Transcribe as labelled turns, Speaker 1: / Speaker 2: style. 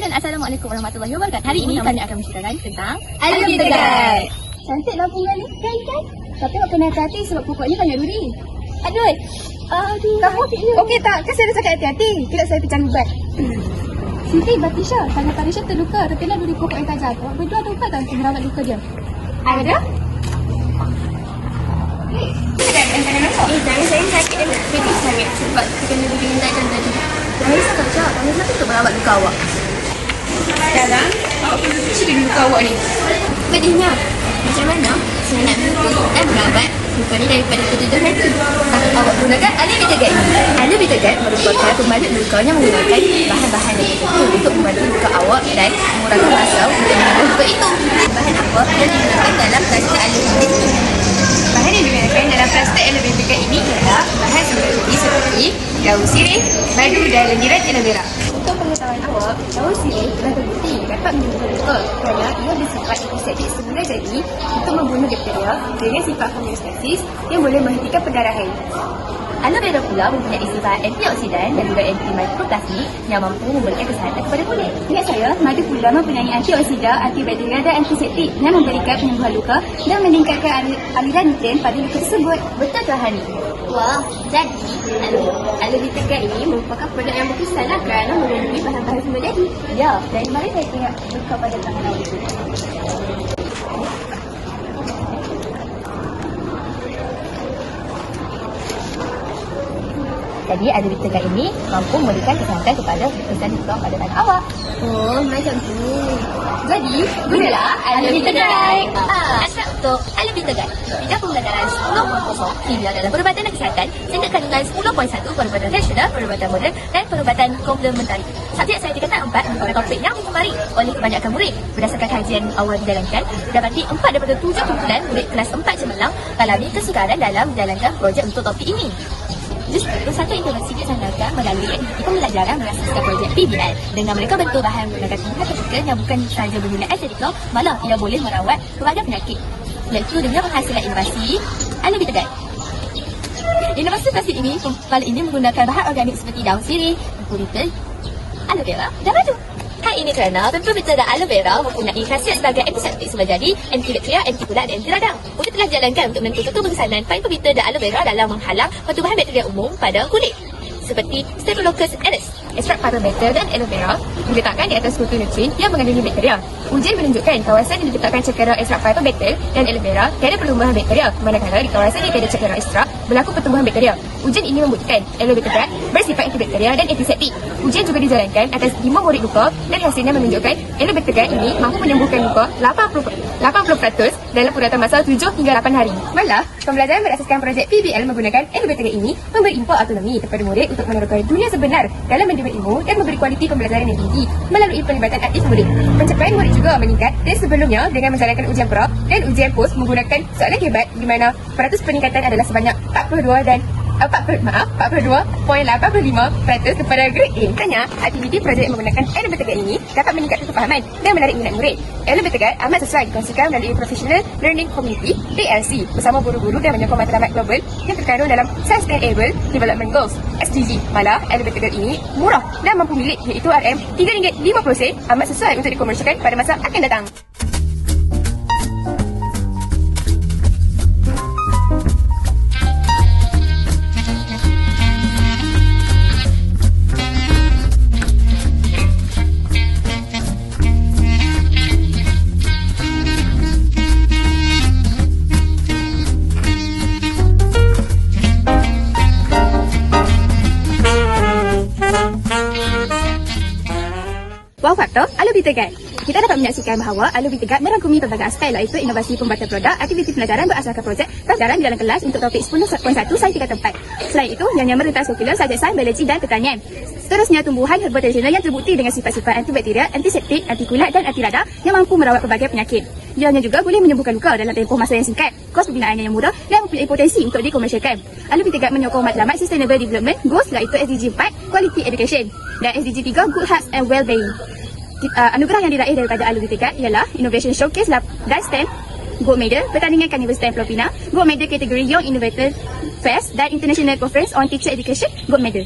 Speaker 1: dan Assalamualaikum warahmatullahi wabarakatuh. Hari ini kami akan menceritakan tentang
Speaker 2: Alwi Tegal. Cantik lah bunga ni, kan kan? Tapi awak kena hati-hati sebab pokok ni banyak duri. Aduh. Aduh. Kamu okey tak? Kan saya dah cakap hati-hati. Tidak saya pecah lubat. Siti Batisha, tangan Tarisha terluka terkena duri pokok yang tajam. Awak berdua ada ubat tak untuk merawat luka dia? Ada.
Speaker 1: Eh, jangan saya sakit dan sangat sebab terkena duri yang tajam tadi. Rahisa tak cakap, kamu kenapa untuk merawat luka awak?
Speaker 2: Sekarang, awak perlu cuci dulu luka awak ni.
Speaker 1: Pedihnya, macam mana saya nak menutup dan merawat luka ni daripada ketujuh hati? Awak gunakan Alibi Tegat ini. Alibi Tegat merupakan pembalut luka yang menggunakan bahan-bahan yang tertentu untuk membantu luka awak dan mengurangkan rasa untuk menyembuh luka itu. Bahan apa yang digunakan dalam plastik Alibi
Speaker 2: Bahan yang digunakan dalam plastik elevator Tegal ini ialah bahan seperti seperti daun sirih, madu dan lendiran aloe vera. Untuk pengetahuan awak, daun sirih telah terbukti dapat menyembuhkan luka kerana ia bersifat antiseptik semula jadi untuk membunuh bakteria dengan sifat homeostasis yang boleh menghentikan pendarahan.
Speaker 1: Aloe vera pula mempunyai sifat antioksidan dan juga anti-mikroplastik yang mampu memberikan kesihatan kepada kulit.
Speaker 2: Ingat saya, madu pula mempunyai antioksidan, antibakteria dan antiseptik yang memberikan penyembuhan luka dan meningkatkan ali- aliran nutrien pada luka tersebut.
Speaker 1: Betul ke Hani? Wah, jadi aloe, Tegal ini merupakan produk yang berkesan lah kerana mengandungi bahan-bahan semula jadi.
Speaker 2: Ya, dari mana saya tengok luka pada tangan awak itu?
Speaker 1: Jadi aloe Tegal ini mampu memberikan kesihatan kepada kesan luka pada tangan awak.
Speaker 2: Oh, macam tu.
Speaker 1: Jadi, gunalah aloe Tegal. Ah, asal untuk aloe Tegal. Bidang pembelajaran 10.0 kimia dalam perubatan dan kesihatan sehingga kandungan 10.1 perubatan tradisional, perubatan moden dan perubatan komplementari. Subjek saya tingkatan 4 merupakan topik yang digemari oleh kebanyakan murid. Berdasarkan kajian awal dijalankan, dapati 4 daripada 7 kumpulan murid kelas 4 cemerlang mengalami kesukaran dalam menjalankan projek untuk topik ini. Justru satu intervensi dilaksanakan melalui aktiviti pembelajaran berasaskan projek PBL. Dengan mereka bentuk bahan menggunakan tingkat partikel yang bukan sahaja bernilai estetika, malah ia boleh merawat pelbagai penyakit. Iaitu dengan penghasilan inovasi aloe tegal. Inovasi plastik ini, kepala ini menggunakan bahan organik seperti daun sirih, kulitel, aloe vera dan madu. Hal ini kerana pemperbitan dan aloe vera mempunyai khasiat sebagai antiseptik semula jadi, antibakteria, anti dan anti radang. Uji telah dijalankan untuk menentukan keberkesanan pemperbitan dan aloe vera dalam menghalang pertumbuhan bakteria umum pada kulit. Seperti Staphylococcus aureus, ekstrak parameter dan aloe vera diletakkan di atas kutu nutrin yang mengandungi bakteria. Ujian menunjukkan kawasan yang diletakkan cakera ekstrak fibrobacter dan aloe vera tiada pertumbuhan bakteria, manakala di kawasan yang tiada cakera ekstrak berlaku pertumbuhan bakteria. Ujian ini membuktikan aloe vera bersifat antibakteria dan antiseptik. Ujian juga dijalankan atas 5 murid luka dan hasilnya menunjukkan vera ini mampu menyembuhkan luka 80 80% dalam puratan masa 7 hingga 8 hari. Malah, pembelajaran berasaskan projek PBL menggunakan vera ini memberi input autonomi kepada murid untuk meneroka dunia sebenar dalam mendidik ilmu dan memberi kualiti pembelajaran yang tinggi melalui pelibatan aktif murid. Pencapaian murid juga meningkat dari sebelumnya dengan menjalankan ujian pra dan ujian pos menggunakan soalan hebat di mana peratus peningkatan adalah sebanyak 42 dan 40, maaf, 42.85% kepada grade A. Tanya, aktiviti projek menggunakan aloe vera ini dapat meningkatkan kefahaman dan menarik minat murid. Aloe vera amat sesuai dikongsikan melalui Professional Learning Community PLC bersama guru-guru dan menyokong matlamat global yang terkandung dalam Sustainable Development Goals SDG. Malah, aloe vera ini murah dan mampu milik iaitu RM RM3.50 amat sesuai untuk dikomersialkan pada masa akan datang. Wow faktor Aloe Vera Guide. Kita dapat menyaksikan bahawa Vera Guide merangkumi pelbagai aspek iaitu inovasi pembuatan produk, aktiviti pelajaran berasaskan projek, pelajaran di dalam kelas untuk topik 10.1 sains tingkat tempat. Selain itu, yang yang merentas sekular, subjek sains, biologi dan pertanian. Seterusnya, tumbuhan herba tradisional yang terbukti dengan sifat-sifat antibakteria, antiseptik, anti kulat dan anti radang yang mampu merawat pelbagai penyakit. Ianya juga boleh menyembuhkan luka dalam tempoh masa yang singkat, kos pembinaannya yang mudah dan mempunyai potensi untuk dikomersialkan. Aloe Vera Guide menyokong matlamat Sustainable Development Goals iaitu SDG 4, Quality Education dan SDG 3, Good Health and Wellbeing. uh, anugerah yang diraih daripada Aloe Vera ialah Innovation Showcase Dan Stand Gold Medal Pertandingan Carnival Stand Filipina Gold Medal kategori Young Innovator Fest dan International Conference on Teacher Education Gold Medal